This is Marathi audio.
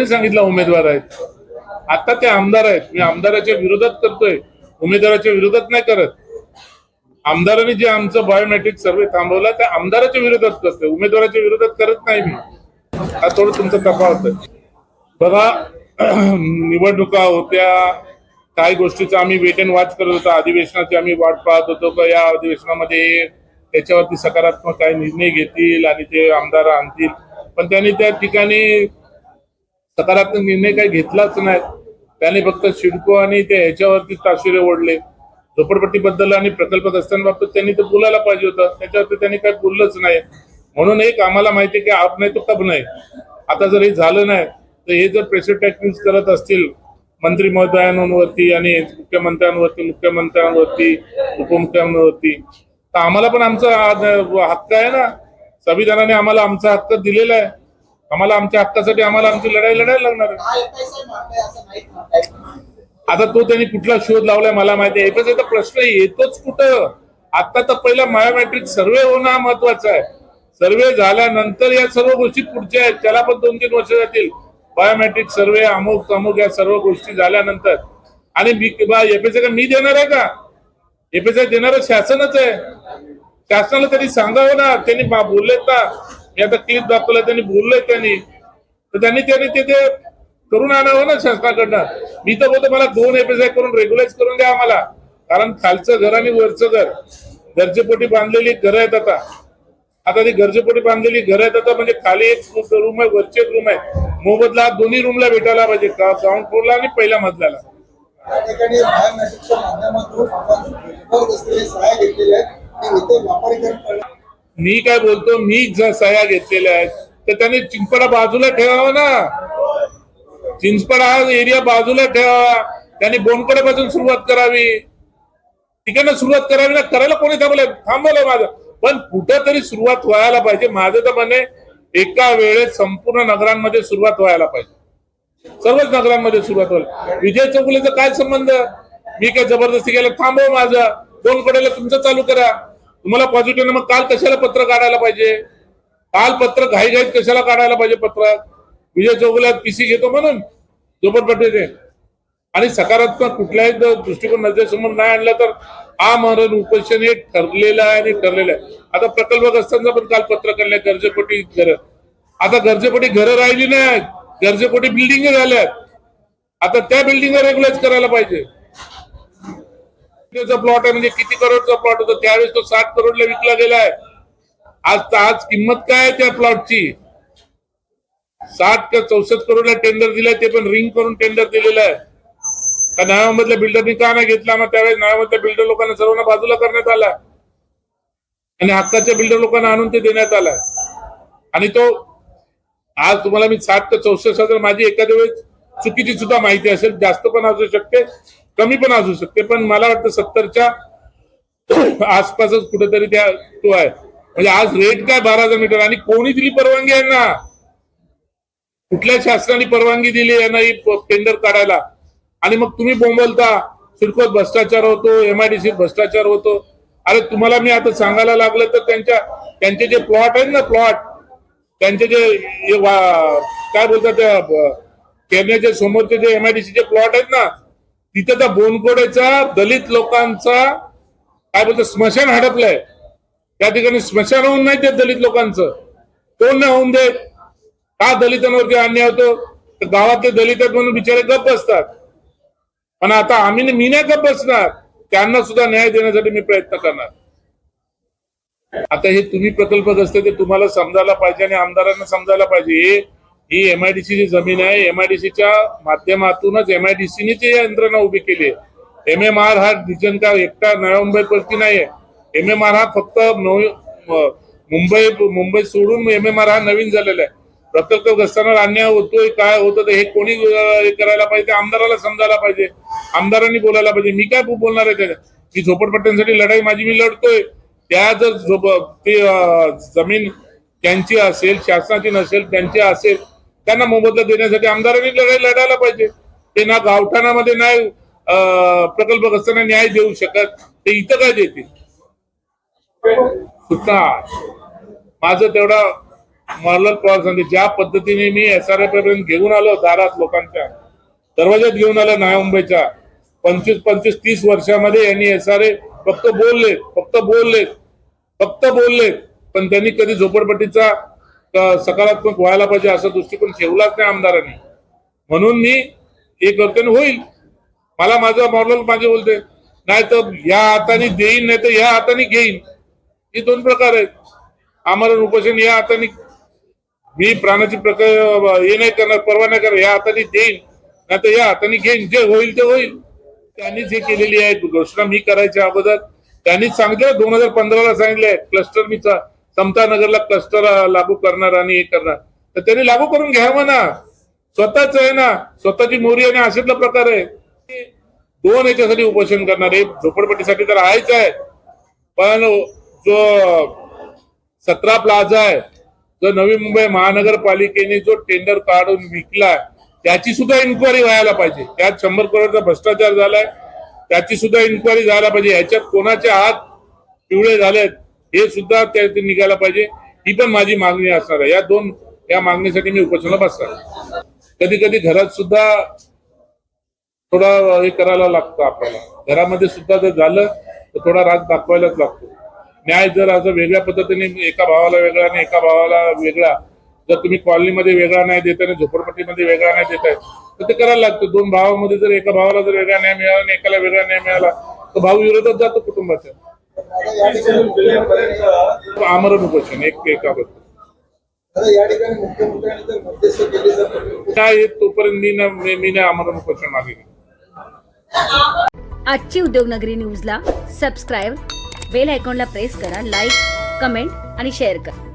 कोणी सांगितलं उमेदवार आहेत? आता ते आमदार आहेत. मी आमदाराच्या विरोधात करतोय. उमेदवाराच्या विरोधात नाही करत. आमदारांनी जे आमचं बायोमेट्रिक सर्वे थांबवला त्या आमदाराच्या विरोधात करतोय. उमेदवाराच्या विरोधात करत नाही मी. हा थोडं तुमचा तफावत आहे. बघा निवडणुका होत्या. काही गोष्टीचा आम्ही वेट अँड वॉच करत होतो. अधिवेशनाची आम्ही वाट पाहत होतो. का या अधिवेशनामध्ये त्याच्यावरती सकारात्मक काही निर्णय घेतील आणि ते आमदार आणतील. पण त्यांनी त्या ठिकाणी सकारात्मक निर्णय काही घेतलाच नाही त्याने फक्त सिडको आणि ते ह्याच्यावरती ताशिरे ओढले. झोपडपट्टीबद्दल आणि प्रकल्पग्रस्तांबाबत त्यांनी तर बोलायला पाहिजे होतं. त्याच्यावरती त्यांनी काही बोललंच नाही. म्हणून एक आम्हाला माहिती की आप नाही तो कब नाही. आता जर हे झालं नाही तर हे जर प्रेशर टॅक्टिक्स करत असतील मंत्री महोदयांवरती आणि मुख्यमंत्र्यांवरती मुख्यमंत्र्यांवरती उपमुख्यमंत्र्यांवरती तर आम्हाला पण आमचा हक्क आहे ना? संविधानाने आम्हाला आमचा हक्क दिलेला आहे. आम्हाला आमच्या हक्कासाठी आम्हाला आमची लढाई लढायला लागणार आहे. आता तो त्यांनी कुठला शोध लावलाय मला माहिती आहे. तर प्रश्न येतोच कुठं? आता तर पहिला मायोमॅट्रिक सर्वे होणं हा महत्त्वाचा आहे. सर्वे झाल्यानंतर या सर्व गोष्टी पुढच्या आहेत. त्याला पण दोन तीन वर्ष जातील. बायोमॅट्रिक सर्वे अमुक अमुक या सर्व गोष्टी झाल्यानंतर. आणि मी एपीचे का मी देणार आहे का? एपीचे देणार शासनच आहे. शासनाला तरी सांगावं ना. त्यांनी बा- बोललेत ना. मी आता क्लिप दाखवलं त्यांनी बोललोय त्यांनी. तर त्यांनी त्यांनी तिथे करून आणावं ना शासनाकडनं. मी तर बोलतो मला दोन एपीआय करून रेग्युलाइज करून द्या आम्हाला. कारण खालचं घर आणि वरचं घर. गरजेपोटी बांधलेली घरं आहेत आता. आता ती गरजेपोटी बांधलेली घर आहेत आता म्हणजे खाली एक रूम आहे वरची एक रूम आहे. मोबदला दोन्ही रूमला भेटायला पाहिजे ग्राउंड फ्लोरला आणि पहिल्या मजल्याला. ठिकाणी मी काय बोलतो मी जर सह्या घेतलेल्या आहेत तर त्यांनी चिंचपडा बाजूला ठेवावा ना. चिंचपडा हा एरिया बाजूला ठेवावा. त्यांनी बोनकडेपासून सुरुवात करावी. तिकडनं सुरुवात करावी ना करायला कोणी थांबलंय? थांबवलंय माझं. पण कुठं तरी सुरुवात व्हायला पाहिजे. माझं तर म्हणे एका वेळेस संपूर्ण नगरांमध्ये सुरुवात व्हायला पाहिजे. सर्वच नगरांमध्ये सुरुवात व्हायला विजय चौगुलेचा काय संबंध? मी काय जबरदस्ती केलं? थांबव माझं. दोन कडेला तुमचं चालू करा. तुम्हाला पॉझिटिव्ह मग काल कशाला पत्र काढायला पाहिजे? काल पत्र घाई घाईत कशाला काढायला पाहिजे पत्रात विजय चौगुल्यात पीसी घेतो म्हणून. झोपडपट्टीचे आणि सकारात्मक कुठल्याही दृष्टिकोन नजरेसमोर नाही आणलं तर आमरण उपोषण हे ठरलेलं आहे आणि ठरलेलं आहे. आता प्रकल्पग्रस्तांचा पण काल पत्र काढलंय गरजेपोटी घर. आता गरजेपोटी घरं राहिली नाही गरजेपोटी बिल्डिंग झाल्यात. आता त्या बिल्डिंग रेग्युलाइज करायला पाहिजे. प्लॉट आहे म्हणजे किती करोडचा प्लॉट होता त्यावेळेस तो साठ करोडला विकला गेलाय आज आज किंमत काय आहे त्या प्लॉटची साठ का चौसष्ट करोडला टेंडर दिलाय ते पण रिंग करून टेंडर दिलेलं आहे. का नव्यामधल्या बिल्डरनी का नाही घेतला? मग त्यावेळेस नव्यामधल्या बिल्डर लोकांना सर्वांना बाजूला करण्यात आला आणि हक्काच्या बिल्डर लोकांना आणून ते देण्यात आला आणि तो आज तुम्हाला मी साठ ते चौसष्ट हजार माझी एखाद्या वेळेस चुकीची सुद्धा माहिती असेल जास्त पण असू शकते. कमी पण असू शकते पण मला वाटतं सत्तरच्या आसपासच कुठेतरी त्या तो आहे. म्हणजे आज रेट काय बारा हजार मीटर आणि कोणी दिली परवानगी आहे ना? कुठल्या शासनाने परवानगी दिली यांना ही टेंडर काढायला? आणि मग तुम्ही बोंबलता सिडकोत भ्रष्टाचार होतो एमआयडीसीत भ्रष्टाचार होतो. अरे तुम्हाला मी आता सांगायला लागलं तर त्यांच्या त्यांचे जे प्लॉट आहेत ना प्लॉट त्यांचे जे काय बोलतात त्या केरण्याच्या समोरचे जे एमआयडीसीचे प्लॉट आहेत ना तिथं त्या बोनकोडेचा दलित लोकांचा काय बोलतो स्मशान हडपलंय. त्या ठिकाणी स्मशान होऊन नाही ते दलित लोकांचं. कोण नाही होऊन देत. का दलितांवरती अन्याय होतो? तर गावातले दलित आहेत म्हणून बिचारे गप्प असतात पण आता आम्ही मी नाही गप्प बसणार. त्यांना सुद्धा न्याय देण्यासाठी मी प्रयत्न करणार. आता हे तुम्ही प्रकल्पग्रस्त ते तुम्हाला समजायला पाहिजे आणि आमदारांना समजायला पाहिजे. हे ही एमआयडीसी ची जमीन आहे. एमआयडीसीच्या माध्यमातूनच एमआयडीसीने ती यंत्रणा उभी केली आहे. एम एम आर हा डिझन का एकटा नव्या नाही नाहीये. एम एम आर हा फक्त मुंबई मुंबई सोडून एम एम आर हा नवीन झालेला आहे. प्रकल्पग्रस्तांवर अन्याय होतोय काय होतं ते हे कोणी हे करायला पाहिजे? आमदाराला समजायला पाहिजे. आमदारांनी बोलायला पाहिजे. मी काय बोलणार आहे त्याच्या मी झोपडपट्ट्यांसाठी लढाई माझी मी लढतोय. त्या जर झोप ते जमीन त्यांची असेल शासनाची नसेल त्यांची असेल त्यांना मोबदला देण्यासाठी आमदारांनी लढाई लढायला पाहिजे. ते ना गावठाणामध्ये नाही प्रकल्पग्रस्तांना न्याय देऊ शकत ते इथं काय देतील? सुद्धा माझं तेवढा मर्लन पवार सांगते. ज्या पद्धतीने मी एस आर पर्यंत घेऊन आलो दारात लोकांच्या दरवाज्यात घेऊन आलो नव्या मुंबईच्या पंचवीस पंचवीस तीस वर्षामध्ये यांनी एस आर ए फक्त बोलले फक्त बोलले फक्त बोलले पण त्यांनी कधी झोपडपट्टीचा सकारात्मक व्हायला पाहिजे असा दृष्टिकोन ठेवलाच नाही आमदारांनी. म्हणून मी हे करते होईल. मला माझा मॉडल माझे बोलते नाही तर या हाताने देईन नाही तर या हाताने घेईन. हे दोन प्रकार आहेत. आमरण उपोषण या हाताने मी प्राणाची प्रकार हे नाही करणार परवा नाही करणार या हाताने देईन. नाही तर या हाताने घेईन. जे होईल ते होईल. त्यांनीच हे केलेली आहे. घोषणा मी करायच्या अगोदर. त्यांनीच सांगितलं दोन हजार पंधराला सांगितलंय क्लस्टर मी समता समतानगरला क्लस्टर लागू करणार आणि हे करणार. तर त्यांनी लागू करून घ्यावं ना. स्वतःच आहे ना. स्वतःची मोरी आणि अशातला प्रकार आहे. दोन याच्यासाठी उपोषण करणार आहे. झोपडपट्टीसाठी तर आहेच आहे. पण जो सतरा प्लाझा आहे जो नवी मुंबई महानगरपालिकेने जो टेंडर काढून विकला त्याची सुद्धा इन्क्वायरी व्हायला पाहिजे. त्यात शंभर करोडचा भ्रष्टाचार झालाय. त्याची सुद्धा इन्क्वायरी झाला पाहिजे. याच्यात कोणाचे हात पिवळे झालेत? हे सुद्धा त्यात निघायला पाहिजे. ही पण माझी मागणी असणार आहे. या दोन या मागणीसाठी मी उपोषणाला बसणार कधी कधी घरात सुद्धा थोडा हे करायला लागतं आपल्याला. घरामध्ये सुद्धा जर झालं तर थोडा राग दाखवायलाच लागतो. न्याय जर असं वेगळ्या पद्धतीने एका भावाला वेगळा आणि एका भावाला वेगळा जर तुम्ही कॉलनीमध्ये वेगळा नाही देताय आणि झोपडपट्टीमध्ये वेगळा नाही देताय तर ते करायला लागतं. दोन भावामध्ये जर एका भावाला जर वेगळा न्याय मिळाला आणि एकाला वेगळा न्याय मिळाला तर भाऊ विरोधात जातो कुटुंबाच्या आमरण उपोषण एक एकाबद्दल. काय तोपर्यंत मी ना मी नाही आमरण उपोषण आजची उद्योगनगरी न्यूजला सबस्क्राईब बेल आयकॉनला प्रेस करा लाईक कमेंट आणि शेअर करा.